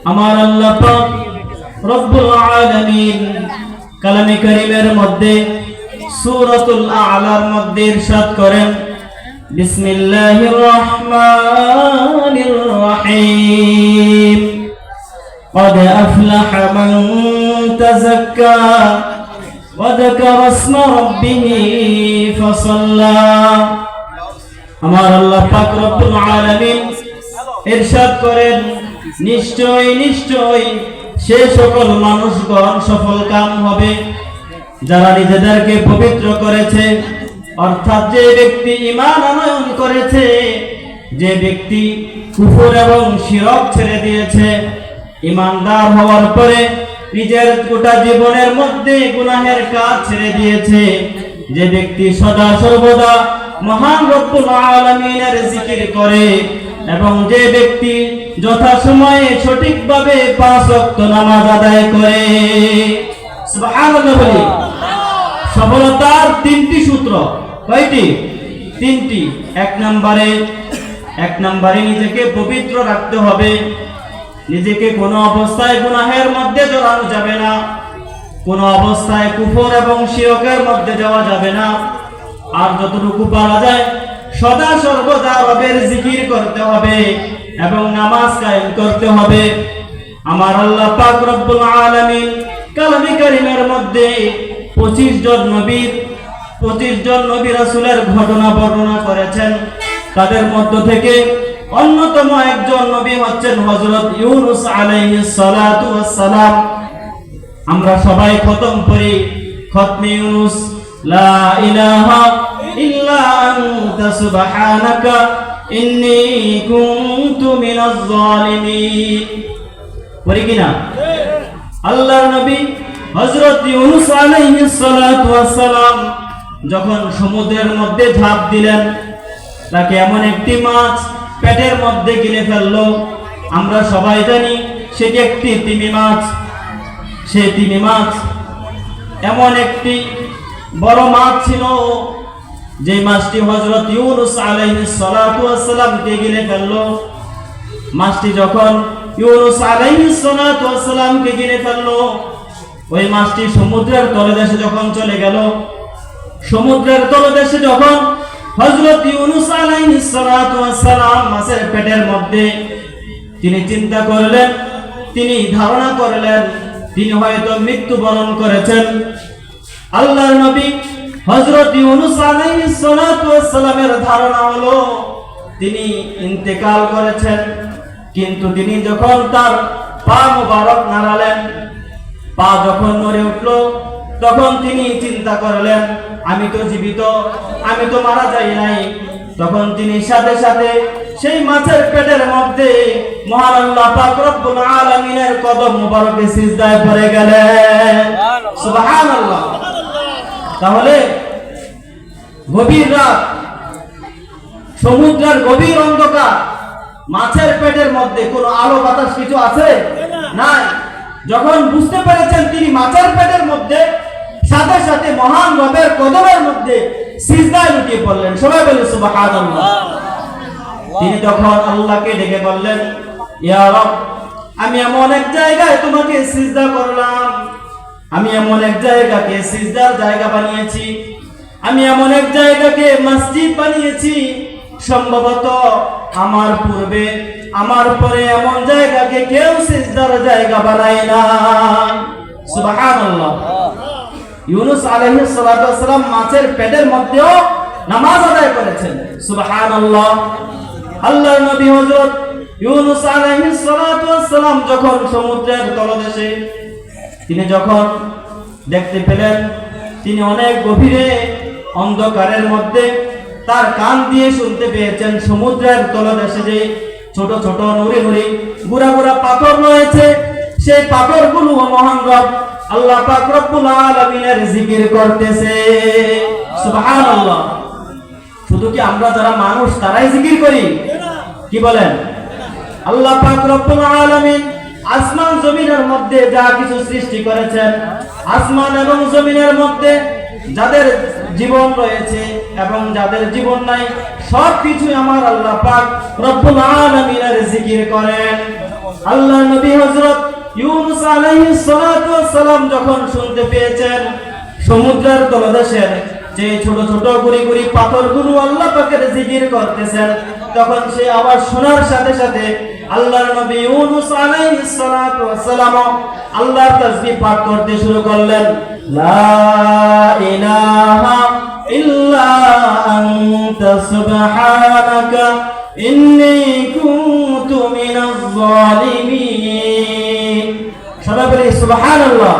আমার আল্লাহ পাক রব্বুল আলামিন কালামে কারীমের মধ্যে সূরাতুল আ'লার মধ্যে ইরশাদ করেন বিসমিল্লাহির রহমানির রহিম قد أفلح من تزكى وذكر اسم ربه فصلى আমার আল্লাহ পাক রব্বুল আলামিন ইরশাদ করেন নিশ্চয় নিশ্চয়, সে সকল মানুষগণ সফল কাম হবে। যারা নিজেদেরকে পবিত্র করেছে, অর্থাৎ যে ব্যক্তি ঈমান আনয়ন করেছে, যে ব্যক্তি কুফর এবং শিরক ছেড়ে দিয়েছে ইমানদার হওয়ার পরে নিজের গোটা জীবনের মধ্যে গুনাহের কাজ ছেড়ে দিয়েছে। যে ব্যক্তি সদা সর্বদা মহান রব্বুল আলামিনের জিকির করে এবং যে ব্যক্তি যথাসময়ে সঠিকভাবে পাঁচ ওয়াক্ত নামাজ আদায় করে সফলতার তিনটি সূত্র। কয়টি? তিনটি। এক নম্বরে এক নম্বরে নিজেকে পবিত্র রাখতে হবে। নিজেকে কোনো অবস্থায় গুনাহের মধ্যে জড়ানো যাবে না। কোনো অবস্থায় কুফর এবং শিরকের মধ্যে যাওয়া যাবে না। আর যতটুকু পারা যায় সদা সর্বদা রবের জিকির করতে হবে এবং নামাজ কায়েম করতে হবে। আমার আল্লাহ পাক রব্বুল আলামিন কালামে কারিমের মধ্যে 25 জন নবীর 25 জন নবী রাসূলের ঘটনা বর্ণনা করেছেন। তাদের মধ্য থেকে অন্যতম একজন নবী হচ্ছেন হযরত ইউনূস আলাইহিস সালাতু ওয়াস সালাম আমরা সবাই খতম করি। খতমে ইউনুস, লা ইলাহা ইল্লা আনতা সুবহানাকা, ইন্নী কুনতু মিনাজ জালিমিন পড়ি কিনা? আল্লাহর নবী হযরত ইউনুস আলাইহিস সালাতু ওয়াস যখন সমুদ্রের মধ্যে ঝাঁপ দিলেন, তাকে এমন একটি মাছ পেটের মধ্যে গিলে ফেলল। আমরা সবাই জানি সেটি একটি তিমি মাছ। সে তিমি মাছ এমন একটি বড় মাছ ছিল যে মাছটি হযরত ইউনুস আলাইহিস সালাতু ওয়াস সালামকে গিলে ফেলল মাছটি যখন ইউনুস আলাইহিস সালাতু ওয়াস সালামকে গিলে ফেলল, ওই মাছটি সমুদ্রের তলদেশে যখন চলে গেল, সমুদ্রের তলদেশে যখন হযরত ইউনুস আলাইহিস সালাতু ওয়াস সালাম মাছের পেটের মধ্যে, তিনি চিন্তা করলেন, তিনি ধারণা করলেন, তিনি হয়তো মৃত্যুবরণ করেছেন। আল্লাহর নবী হযরত ইউনুস আলাইহিস সালাতু ওয়াস সালামের ধারণা হলো, তিনি ইন্তেকাল করেছেন, কিন্তু তিনি যখন তার পা মুবারক নাড়ালেন, পা যখন নড়ে উঠল, তখন তিনি চিন্তা করলেন, আমি তো জীবিত, আমি তো মারা যাই নাই। তখন তিনি সাথে সাথে সেই মাছের পেটের মধ্যে মহান আল্লাহ পাক রব্বুল আলামিনের কদম মুবারকে সিজদায় পড়ে গেলেন। সুবহানাল্লাহ। তাহলে গভীর রাত, সমুদ্রের গভীর অন্ধকার, মাছের পেটের মধ্যে কোনো আলো বাতাস কিছু আছে? নাই। যখন বুঝতে পেরেছেন তিনি মাছের পেটের মধ্যে, সাথে সাথে মহান রবের কদমের মধ্যে সিজদায় লুটিয়ে পড়লেন। সবাই বলে সুবহানাল্লাহ। তিনি তখন আল্লাহকে ডেকে বললেন, ইয়া রব, আমি এমন এক জায়গায় তোমাকে সিজদা করলাম। আমি এমন এক জায়গাকে সিজদার জায়গা বানিয়েছি। আমি এমন এক জায়গাকে মসজিদ বানিয়েছি। সম্ভবত আমার পূর্বে, আমার পরে এমন জায়গাকে কেউ সিজদার জায়গা বানায় না। সুবহানাল্লাহ। ইউনুস আলাইহিস সালাতু ওয়াসসালাম মাছের পেটের মধ্যেও নামাজ আদায় করেছেন। সুবহানাল্লাহ। আল্লাহর নবী হযরত ইউনুস আলাইহিস সালাতু ওয়াসসালাম যখন সমুদ্রের তলদেশে তিনি যখন দেখতে পেলেন, তিনি অনেক গভীরে অন্ধকারের মধ্যে তার কান দিয়ে শুনতে পেয়েছেন, সমুদ্রের তলদেশে যে ছোট ছোট নুড়ি নুরি গুড়া গুড়া পাথর রয়েছে, সেই পাথরগুলো মহান রব আল্লাহ পাক রব্বুল আলামিনের জিকির করতেছে। সুবহানাল্লাহ। শুধু কি আমরা যারা মানুষ তারাই জিকির করি? কি বলেন? আল্লাহ পাক রব্বুল আলামিন আসমান জমিনের মধ্যে যা কিছু সৃষ্টি করেছেন, আসমান এবং জমিনের মধ্যে যাদের জীবন রয়েছে এবং যাদের জীবন নাই সব কিছু আমার আল্লাহ পাক রব্বুল আলামিনের জিকির করেন। আল্লাহ নবী হযরত ইউনুস আলাইহিস সালাতু ওয়াস সালাম যখন শুনতে পেয়েছেন, সমুদ্রের তলদেশের যে ছোট ছোট গুড়ি গুড়ি পাথরগুলো আল্লাহ পাকের জিকির করতেছেন, তখন সে আবার শোনার সাথে সাথে আল্লাহর নবী ইউনুস আলাইহিস সালাতু ওয়াসসালাম আল্লাহর তাসবিহ পাঠ করতে শুরু করলেন। লা ইলাহা ইল্লা আনতা সুবহানাকা ইন্নী কুনতু মিনাজ জালিমিন সবাই বলি সুবহানাল্লাহ।